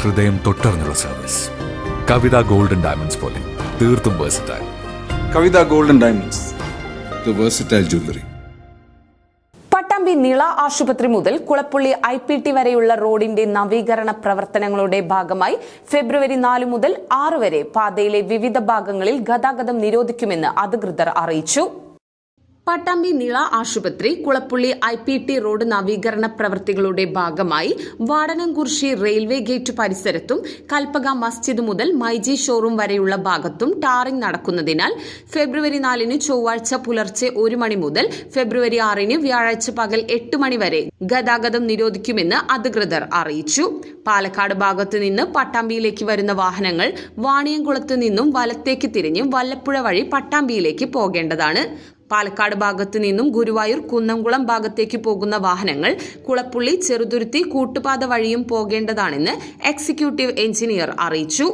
ഹൃദയം തൊട്ടറിഞ്ഞുള്ള service Kavitha golden diamonds പോലെ തീർത്തും versatile Kavitha golden diamonds. The versatile jewellery Pattambi Nila ആശുപത്രി മുതൽ കുളപ്പുള്ളി ഐ പി ടി വരെയുള്ള റോഡിന്റെ നവീകരണ പ്രവർത്തനങ്ങളുടെ ഭാഗമായി ഫെബ്രുവരി നാല് മുതൽ ആറ് വരെ പാതയിലെ വിവിധ ഭാഗങ്ങളിൽ ഗതാഗതം നിരോധിക്കുമെന്ന് അധികൃതർ അറിയിച്ചു. പട്ടാമ്പി നിള ആശുപത്രി Kulappully I P T road നവീകരണ പ്രവൃത്തികളുടെ ഭാഗമായി വാടനംകുർശി റെയിൽവേ ഗേറ്റ് പരിസരത്തും കൽപ്പക മസ്ജിദ് മുതൽ മൈജി ഷോറൂം വരെയുള്ള ഭാഗത്തും ടാറിംഗ് നടക്കുന്നതിനാൽ ഫെബ്രുവരി നാലിന് ചൊവ്വാഴ്ച പുലർച്ചെ ഒരു മണി മുതൽ ഫെബ്രുവരി ആറിന് വ്യാഴാഴ്ച പകൽ എട്ട് മണി വരെ ഗതാഗതം നിരോധിക്കുമെന്ന് അധികൃതർ അറിയിച്ചു. പാലക്കാട് ഭാഗത്തു നിന്ന് പട്ടാമ്പിയിലേക്ക് വരുന്ന വാഹനങ്ങൾ വാണിയംകുളത്ത് നിന്നും വലത്തേക്ക് തിരിഞ്ഞ് വല്ലപ്പുഴ വഴി പട്ടാമ്പിയിലേക്ക് പോകേണ്ടതാണ്. പാലക്കാട് ഭാഗത്തു നിന്നും ഗുരുവായൂർ കുന്നംകുളം ഭാഗത്തേക്ക് പോകുന്ന വാഹനങ്ങൾ കുളപ്പുള്ളി ചെറുതുരുത്തി കൂട്ടുപാത വഴിയും പോകേണ്ടതാണെന്ന് എക്സിക്യൂട്ടീവ് എഞ്ചിനീയർ അറിയിച്ചു.